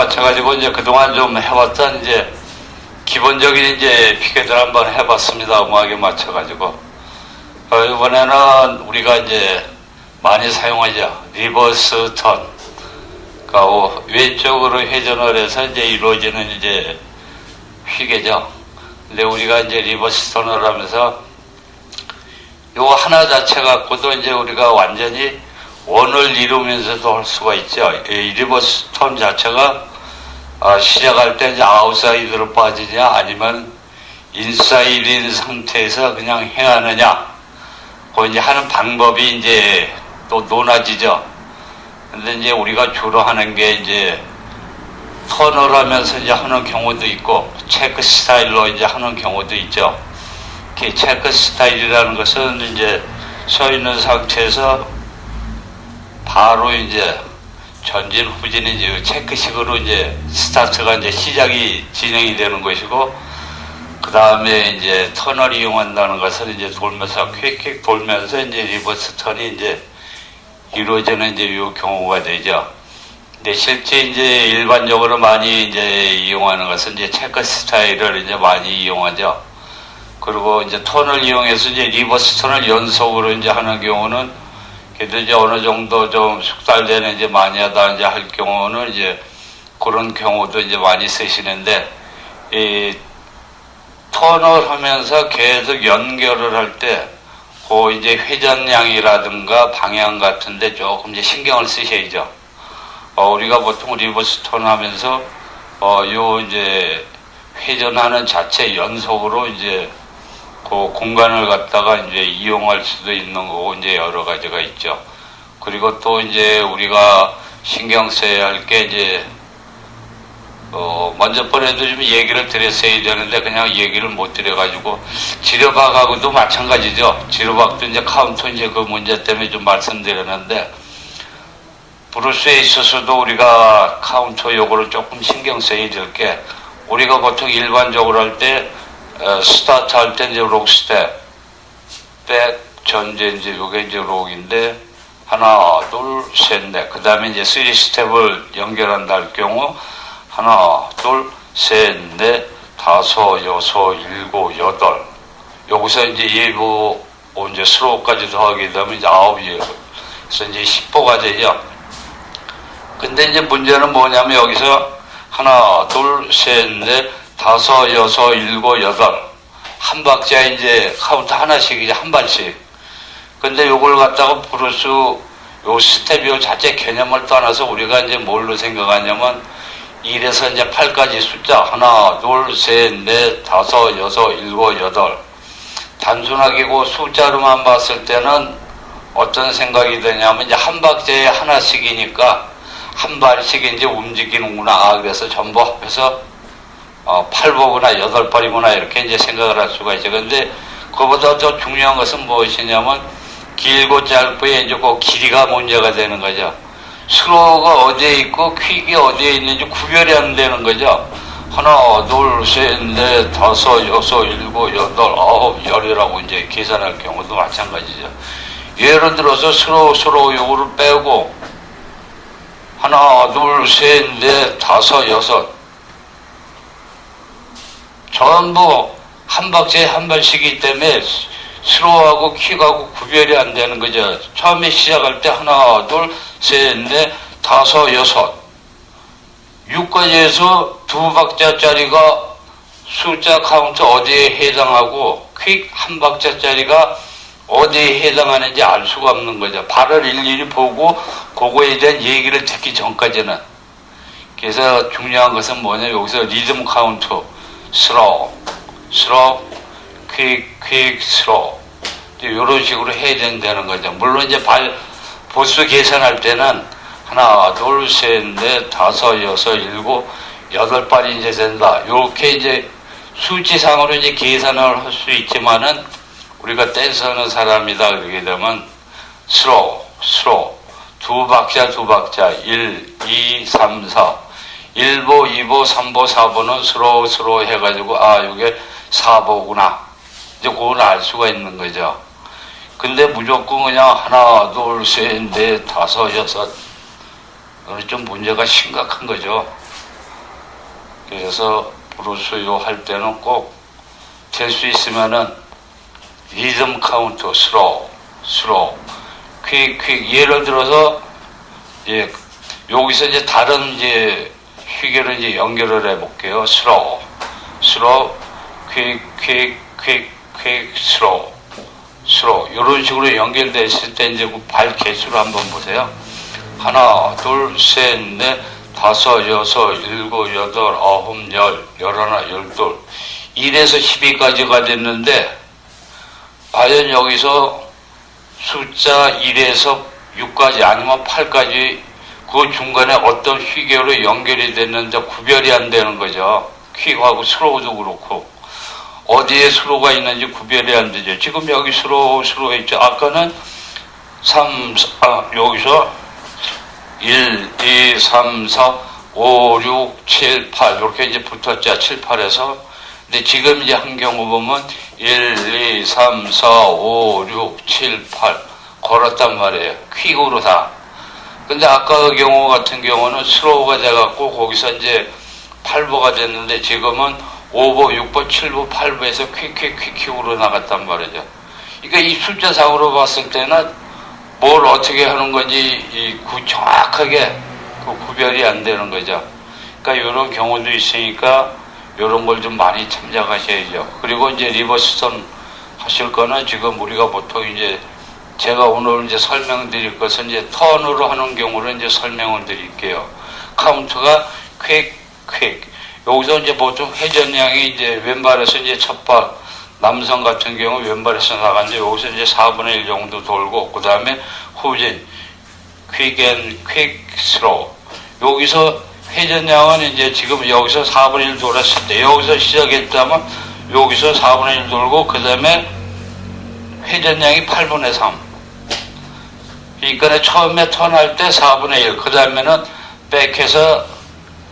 맞춰가지고 이제 그동안 좀 해봤던 이제 기본적인 이제 피켓을 한번 해봤습니다. 음악에 맞춰가지고. 어, 이번에는 우리가 이제 많이 사용하죠. 리버스 턴. 어, 왼쪽으로 회전을 해서 이제 이루어지는 이제 휘게죠. 근데 우리가 이제 리버스 턴을 하면서 요 하나 자체 갖고도 이제 우리가 완전히 원을 이루면서도 할 수가 있죠. 이 리버스 톤 자체가 아, 시작할 때 아웃사이드로 빠지냐 아니면 인사이드인 상태에서 그냥 행하느냐 그 이제 하는 방법이 이제 또 논하지죠. 근데 이제 우리가 주로 하는 게 이제 턴을 하면서 이제 하는 경우도 있고 체크 스타일로 이제 하는 경우도 있죠. 이렇게 체크 스타일이라는 것은 이제 서 있는 상태에서 바로 이제 전진 후진 이제 체크식으로 이제 스타트가 이제 시작이 진행이 되는 것이고 그 다음에 이제 터널 이용한다는 것은 이제 돌면서 퀵퀵 돌면서 이제 리버스 턴이 이제 이루어지는 이제 요 경우가 되죠. 근데 실제 이제 일반적으로 많이 이제 이용하는 것은 이제 체크 스타일을 이제 많이 이용하죠. 그리고 이제 턴을 이용해서 이제 리버스 턴을 연속으로 이제 하는 경우는 그래도 이제 어느 정도 좀 숙달되는 이제 많이 하다 이제 할 경우는 이제 그런 경우도 이제 많이 쓰시는데 이 턴을 하면서 계속 연결을 할 때 그 이제 회전량이라든가 방향 같은데 조금 이제 신경을 쓰셔야죠. 어, 우리가 보통 리버스 턴 하면서 어, 요 이제 회전하는 자체 연속으로 이제 그 공간을 갖다가 이제 이용할 수도 있는 거고 이제 여러 가지가 있죠. 그리고 또 이제 우리가 신경 써야 할 게 이제 어 먼저 번에도 좀 얘기를 드렸어야 되는데 그냥 얘기를 못 드려가지고 지려박하고도 마찬가지죠. 지려박도 이제 카운터 이제 그 문제 때문에 좀 말씀드렸는데 브루스에 있어서도 우리가 카운터 요거를 조금 신경 써야 될 게 우리가 보통 일반적으로 할때 어, 스타트 할때 이제 록 스텝, 백, 전제 이제 요게 이제 록인데 하나, 둘, 셋, 넷. 그 다음에 이제 쓰리 스텝을 연결한다 할 경우 하나, 둘, 셋, 넷, 다섯, 여섯, 일곱, 여덟. 여기서 이제 일부 이제 스로우까지 더하게 되면 이제 아홉이에요. 그래서 이제 10호가 되죠. 근데 이제 문제는 뭐냐면 여기서 하나, 둘, 셋, 넷, 다섯, 여섯, 일곱, 여덟. 한 박자에 이제 카운트 하나씩 이제 한 발씩. 근데 요걸 갖다가 브루스 요 스텝 요 자체 개념을 떠나서 우리가 이제 뭘로 생각하냐면 1에서 이제 8까지 숫자 하나, 둘, 셋, 넷, 다섯, 여섯, 일곱, 여덟 단순하게 그 숫자로만 봤을 때는 어떤 생각이 드냐면 이제 한 박자에 하나씩이니까 한 발씩 이제 움직이는구나. 아, 그래서 전부 합해서 어, 8보구나, 8발이구나, 이렇게 이제 생각을 할 수가 있죠. 근데 그보다 더 중요한 것은 무엇이냐면 길고 짧고의 이제 그 길이가 문제가 되는 거죠. 슬로우가 어디에 있고 퀵이 어디에 있는지 구별이 안 되는 거죠. 하나, 둘, 셋, 넷, 다섯, 여섯, 일곱, 여덟, 아홉, 열이라고 이제 계산할 경우도 마찬가지죠. 예를 들어서 슬로우, 슬로우 요거를 빼고 하나, 둘, 셋, 넷, 다섯, 여섯 전부 한 박자에 한 발씩이기 때문에 슬로우하고 킥하고 구별이 안 되는 거죠. 처음에 시작할 때 하나, 둘, 셋, 넷, 다섯, 여섯. 6까지에서 두 박자짜리가 숫자 카운트 어디에 해당하고 퀵 한 박자짜리가 어디에 해당하는지 알 수가 없는 거죠. 발을 일일이 보고 그거에 대한 얘기를 듣기 전까지는. 그래서 중요한 것은 뭐냐 여기서 리듬 카운트 슬로우 슬로우 퀵, 퀵, 슬로우 이런 식으로 해야 된다는 거죠. 물론 이제 발 보수 계산할 때는 하나, 둘, 셋, 넷, 다섯, 여섯, 일곱, 여덟 발이 이제 된다. 이렇게 이제 수치상으로 이제 계산을 할 수 있지만은 우리가 댄스하는 사람이다. 그러게 되면 슬로우, 슬로우 두 박자 두 박자. 1, 2, 3, 4 1보, 2보, 3보, 4보는 슬로우 슬로우 해가지고 아 이게 4보구나 이제 그걸 알 수가 있는 거죠. 근데 무조건 그냥 하나, 둘, 셋, 넷, 다섯, 여섯 이거는 좀 문제가 심각한 거죠. 그래서 브루스요 할 때는 꼭 될 수 있으면은 리듬 카운트 슬로우, 슬로우, 퀵, 퀵 예를 들어서 예 여기서 이제 다른 이제 휴게를 이제 연결을 해볼게요. 퀵, 퀵, 슬로우. 수로 이런 식으로 연결됐을 때 이제 그발 개수를 한번 보세요. 하나, 둘, 셋, 넷, 다섯, 여섯, 일곱, 여덟, 아홉, 열, 열하나, 열둘. 1에서 12까지가 됐는데 과연 여기서 숫자 1에서 6까지 아니면 8까지 그 중간에 어떤 휘계로 연결이 됐는데 구별이 안 되는 거죠. 퀵하고 슬로우도 그렇고. 어디에 수로가 있는지 구별이 안 되죠. 지금 여기 수로, 수로 있죠. 아까는 3, 아, 여기서 1, 2, 3, 4, 5, 6, 7, 8. 이렇게 이제 붙었죠. 7, 8에서. 근데 지금 이제 한 경우 보면 1, 2, 3, 4, 5, 6, 7, 8. 걸었단 말이에요. 퀵으로 다. 근데 아까 그 경우 같은 경우는 스로우가 돼갖고 거기서 이제 8보가 됐는데 지금은 5보, 6보, 7보, 8보에서 퀵퀵퀵퀵으로 나갔단 말이죠. 그러니까 이 숫자상으로 봤을 때는 뭘 어떻게 하는 건지 이 구, 정확하게 그 구별이 안 되는 거죠. 그러니까 이런 경우도 있으니까 이런 걸 좀 많이 참작하셔야죠. 그리고 이제 리버스턴 하실 거는 지금 우리가 보통 이제 제가 오늘 이제 설명드릴 것은 이제 턴으로 하는 경우를 이제 설명을 드릴게요. 카운트가 퀵, 퀵. 여기서 이제 보통 회전량이 이제 왼발에서 이제 첫발 남성 같은 경우 왼발에서 나가는데 여기서 이제 4분의 1 정도 돌고 그 다음에 후진 퀵 앤 퀵 스로우 여기서 회전량은 이제 지금 여기서 4분의 1 돌았을 때 여기서 시작했다면 여기서 4분의 1 돌고 그 다음에 회전량이 8분의 3 그러니까 처음에 턴할 때 4분의 1 그 다음에는 백해서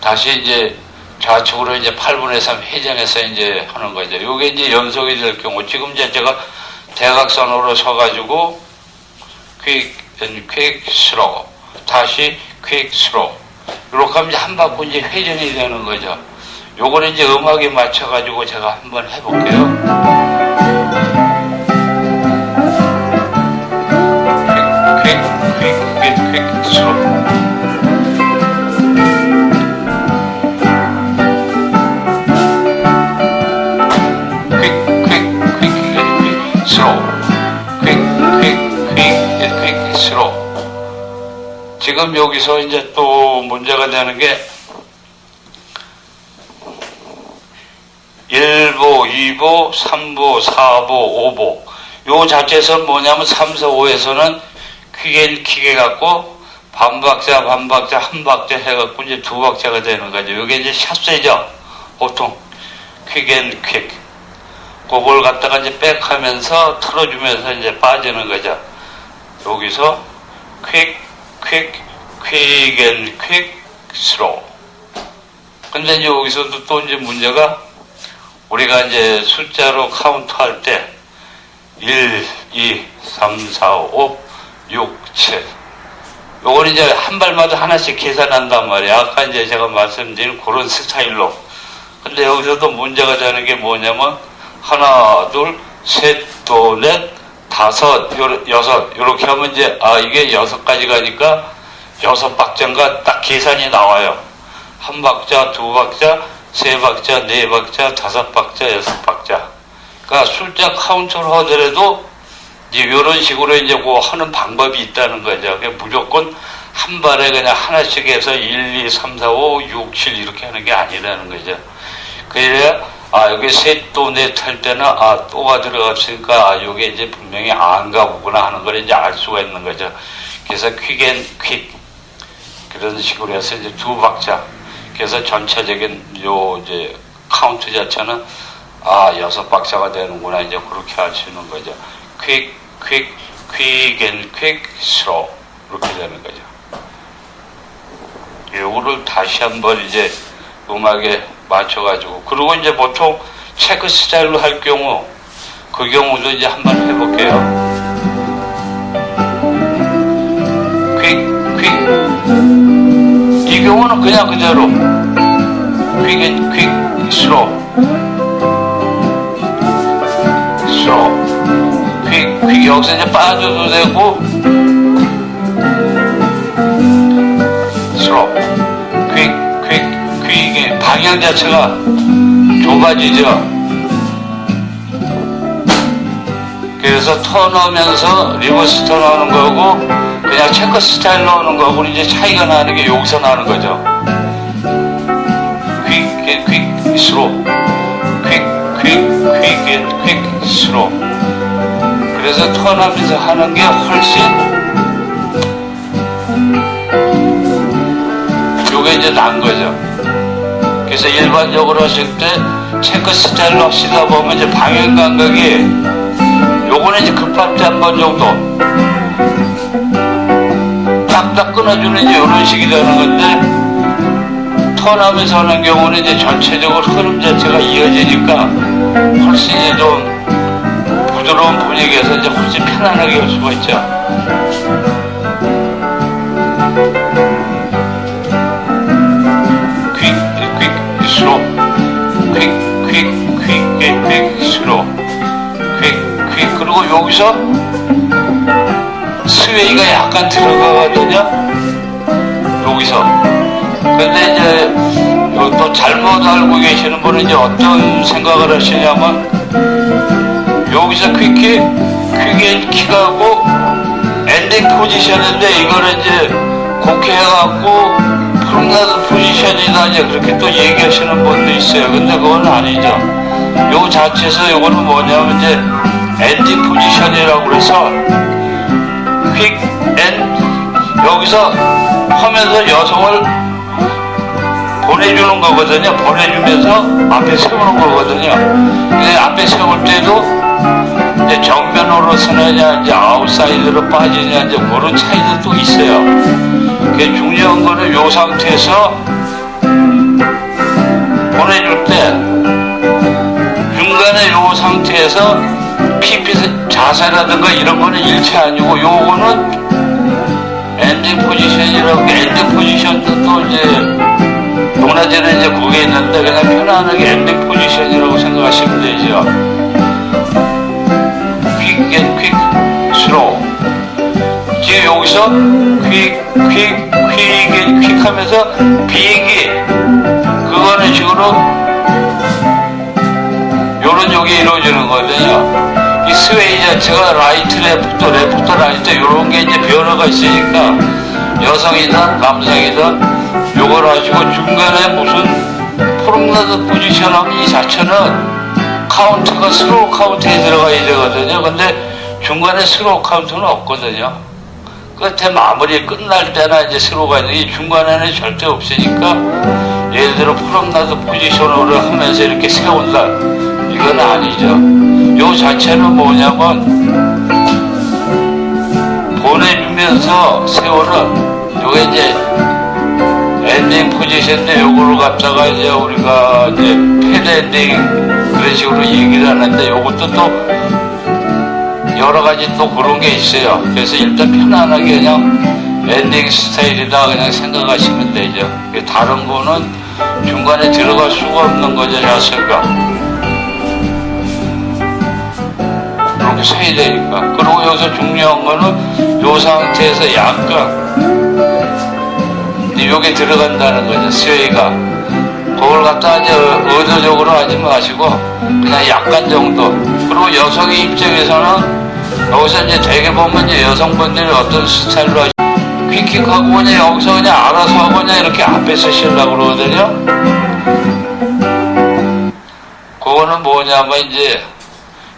다시 이제 좌측으로 이제 8분의 3 회전해서 이제 하는 거죠. 이게 이제 연속이 될 경우, 지금 이제 제가 대각선으로 서가지고 퀵, 퀵, 스로 다시 퀵, 스로 이렇게 하면 이제 한 바퀴 이제 회전이 되는 거죠. 요거는 이제 음악에 맞춰가지고 제가 한번 해볼게요. Quick, quick, 퀵, 퀵, 스로. 지금 여기서 이제 또 문제가 되는 게 1보, 2보, 3보, 4보, 5보. 요 자체에서 뭐냐면 3, 4, 5에서는 퀵앤 퀵에 갖고 반박자, 반박자, 한 박자 해갖고 이제 두 박자가 되는 거죠. 이게 이제 샷세죠. 보통 퀵앤 퀵. 그걸 갖다가 이제 백하면서 틀어주면서 이제 빠지는 거죠. 여기서 퀵, 퀵, 퀵 앤 퀵, 스로. 근데 이제 여기서도 또 이제 문제가 우리가 이제 숫자로 카운트 할 때 1, 2, 3, 4, 5, 6, 7. 요건 이제 한 발마다 하나씩 계산한단 말이야. 아까 이제 제가 말씀드린 그런 스타일로. 근데 여기서도 문제가 되는 게 뭐냐면 하나, 둘, 셋, 또 넷, 다섯, 요, 여섯 이렇게 하면 이제 아 이게 여섯 가지 가니까 여섯 박자인가 딱 계산이 나와요. 한 박자, 두 박자, 세 박자, 네 박자, 다섯 박자, 여섯 박자. 그러니까 숫자 카운트를 하더라도 이제 이런 식으로 이제 그 하는 방법이 있다는 거죠. 무조건 한 발에 그냥 하나씩 해서 1, 2, 3, 4, 5, 6, 7 이렇게 하는 게 아니라는 거죠. 그래야 아 여기 셋또넷할 때는 아 또가 들어갔으니까 아 이게 이제 분명히 안가 보구나 하는 걸 이제 알 수가 있는 거죠. 그래서 퀵 앤 퀵 그런 식으로 해서 이제 두 박자 그래서 전체적인 요 이제 카운트 자체는 아 여섯 박자가 되는구나 이제 그렇게 할 수 있는 거죠. 퀵, 퀵, 퀵 앤 퀵, 스로 이렇게 되는 거죠. 요거를 다시 한번 이제 음악에 맞춰가지고 그리고 이제 보통 체크 스타일로 할 경우 그 경우도 이제 한번 해볼게요. 퀵, 퀵. 이 경우는 그냥 그대로 퀵앤 퀵, 스로, 스로. 퀵, 퀵 여기서 이제 빠져도 되고 방향 자체가 좁아지죠. 그래서 턴하면서 리버스 턴하는 거고 그냥 체크 스타일로 하는 거하고는 이제 차이가 나는 게 여기서 나는 거죠. 퀵, 퀵, 스로, 퀵, 퀵, 퀵, 퀵, 스로. 그래서 턴하면서 하는 게 훨씬 요게 이제 난 거죠. 그래서 일반적으로 하실 때 체크 스타일로 하시다 보면 이제 방향 감각이 요거는 이제 급할 때 한 번 정도 딱딱 끊어주는 이제 이런 식이 되는 건데 턴하면서 하는 경우는 이제 전체적으로 흐름 자체가 이어지니까 훨씬 이제 좀 부드러운 분위기에서 이제 훨씬 편안하게 할 수가 있죠. 퀵, 퀵, 퀵, 퀵, 스로, 퀵, 퀵. 그리고 여기서 스웨이가 약간 들어가거든요. 여기서. 근데 이제 또 잘못 알고 계시는 분은 이제 어떤 생각을 하시냐면 여기서 퀵키, 퀵앤 킥하고 엔딩 포지션인데 이거를 이제 곡해 해갖고 프로나드 포지션이다 이제 그렇게 또 얘기하시는 분도 있어요. 근데 그건 아니죠. 요 자체에서 요거는 뭐냐면 이제 엔딩 포지션이라고 그래서 퀵앤 여기서 하면서 여성을 보내주는 거거든요. 보내주면서 앞에 세우는 거거든요. 근데 앞에 세울 때도 이제 정면으로 서느냐, 이제 아웃사이드로 빠지냐, 이제 그런 차이도 또 있어요. 그게 중요한 거는 요 상태에서 보내줄 때 상태에서 PP 자세라든가 이런 거는 일체 아니고 요거는 엔딩 포지션이라고 엔딩 포지션도 또 이제 동라제는 이제 그게 있는데 그냥 편안하게 엔딩 포지션이라고 생각하시면 되죠. 퀵, 앤 퀵, 스로우. 지금 여기서 퀵, 퀵, 퀵, 앤퀵 하면서 비행기 그거는 식으로 욕이 이루어지는 거거든요. 이 스웨이 자체가 라이트, 레프트, 레프트, 라이트 이런 게 이제 변화가 있으니까 여성이든 남성이든 요걸 가지고 중간에 무슨 프로그라드 포지션하면 이 자체는 카운트가 스로우 카운트에 들어가야 되거든요. 근데 중간에 스로우 카운트는 없거든요. 끝에 마무리 끝날 때나 이제 스로우가 있는데 이 중간에는 절대 없으니까 예를 들어 프롬나드 포지션으로 하면서 이렇게 세운다. 이건 아니죠. 요 자체는 뭐냐면 보내주면서 세우는 요게 이제 엔딩 포지션인데 요거를 갖다가 이제 우리가 이제 패드 엔딩 그런 식으로 얘기를 하는데 요것도 또 여러 가지 또 그런 게 있어요. 그래서 일단 편안하게 그냥 엔딩 스타일이다 그냥 생각하시면 되죠. 다른 거는 중간에 들어갈 수가 없는 거죠, 자세가. 그렇게 서야 되니까. 그리고 여기서 중요한 거는 요 상태에서 약간 요게 들어간다는 거죠, 스웨이가. 그걸 갖다 이제 의도적으로 하지 마시고 그냥 약간 정도. 그리고 여성의 입장에서는 여기서 이제 되게 보면 이제 여성분들이 어떤 스타일로 하시 퀵킥하고 그냥 여기서 그냥 알아서 하고 그냥 이렇게 앞에 서시려고 그러거든요. 그거는 뭐냐면 이제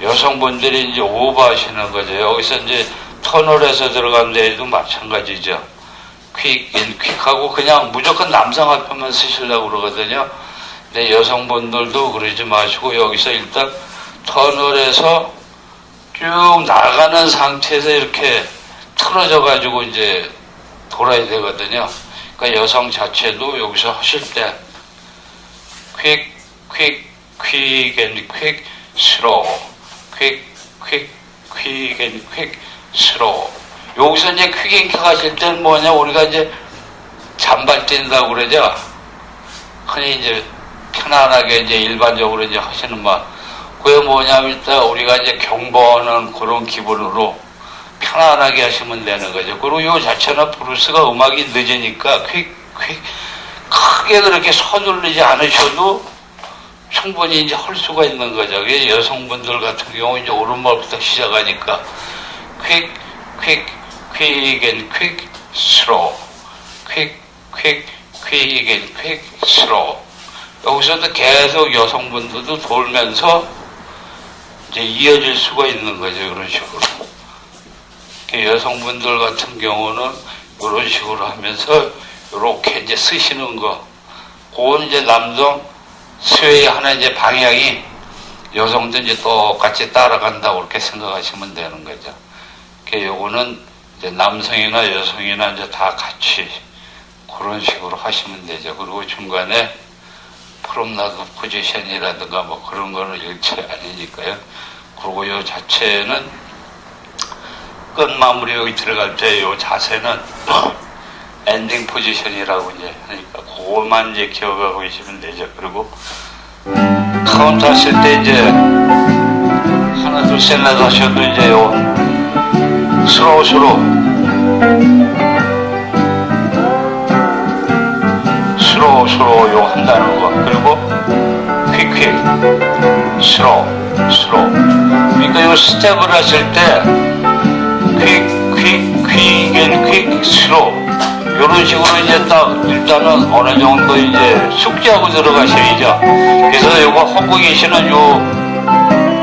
여성분들이 이제 오버하시는 거죠. 여기서 이제 터널에서 들어간 데도 마찬가지죠. 퀵, 인, 퀵하고 그냥 무조건 남성 앞에만 쓰시려고 그러거든요. 근데 여성분들도 그러지 마시고 여기서 일단 터널에서 쭉 나가는 상태에서 이렇게 틀어져 가지고 이제 돌아야 되거든요. 그러니까 여성 자체도 여기서 하실 때 quick, quick, quick and quick, and quick, slow. 여기서 이제 quick 하실 때는 뭐냐 우리가 이제 잔발 뛴다고 그러죠. 흔히 이제 편안하게 이제 일반적으로 이제 하시는 말. 그게 뭐냐면 일단 우리가 이제 경보하는 그런 기분으로 편안하게 하시면 되는 거죠. 그리고 요 자체는 브루스가 음악이 늦으니까 퀵, 퀵, 크게 그렇게 서두르지 않으셔도 충분히 이제 할 수가 있는 거죠. 여성분들 같은 경우 이제 오른발부터 시작하니까 퀵, 퀵, 퀵, 앤 퀵, 스로, 퀵, 퀵, 퀵, 앤 퀵, 스로. 여기서도 계속 여성분들도 돌면서 이제 이어질 수가 있는 거죠. 그런 식으로. 여성분들 같은 경우는 이런 식으로 하면서 이렇게 이제 쓰시는 거. 그건 이제 남성 스웨이 하나 이제 방향이 여성도 이제 똑같이 따라간다고 그렇게 생각하시면 되는 거죠. 그 요거는 이제 남성이나 여성이나 이제 다 같이 그런 식으로 하시면 되죠. 그리고 중간에 프롬나드 포지션이라든가 뭐 그런 거는 일체 아니니까요. 그리고 요 자체는 끝 마무리 여기 들어갈 때 요 자세는 엔딩 포지션이라고 이제 하니까 그것만 이제 기억하고 계시면 되죠. 그리고 카운트 하실 때 이제 하나 둘셋 넷 하셔도 이제 요 스로우 스로우 스로우 스로우 요 한다는 거 그리고 퀵퀵 스로우 스로우 그러니까 요 스텝을 하실 때 퀵, 퀵, 퀵, 앤 퀵, 스로. 이런 식으로 이제 딱 일단은 어느 정도 이제 숙지하고 들어가셔야죠. 그래서 요거 하고 계시는 요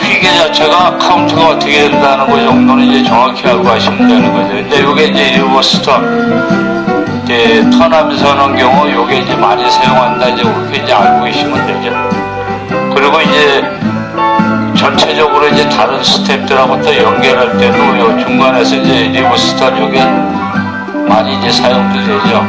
퀵의 자체가 카운트가 어떻게 된다는 거 정도는 이제 정확히 알고 하시면 되는 거죠. 근데 요게 이제 유버 스톱. 이제 턴하면서 하는 경우 요게 이제 많이 사용한다 이제 그렇게 이제 알고 계시면 되죠. 그리고 이제 전체적으로 이제 다른 스텝들하고 또 연결할 때도 요 중간에서 이제 리버스터 쪽에 많이 이제 사용도 되죠.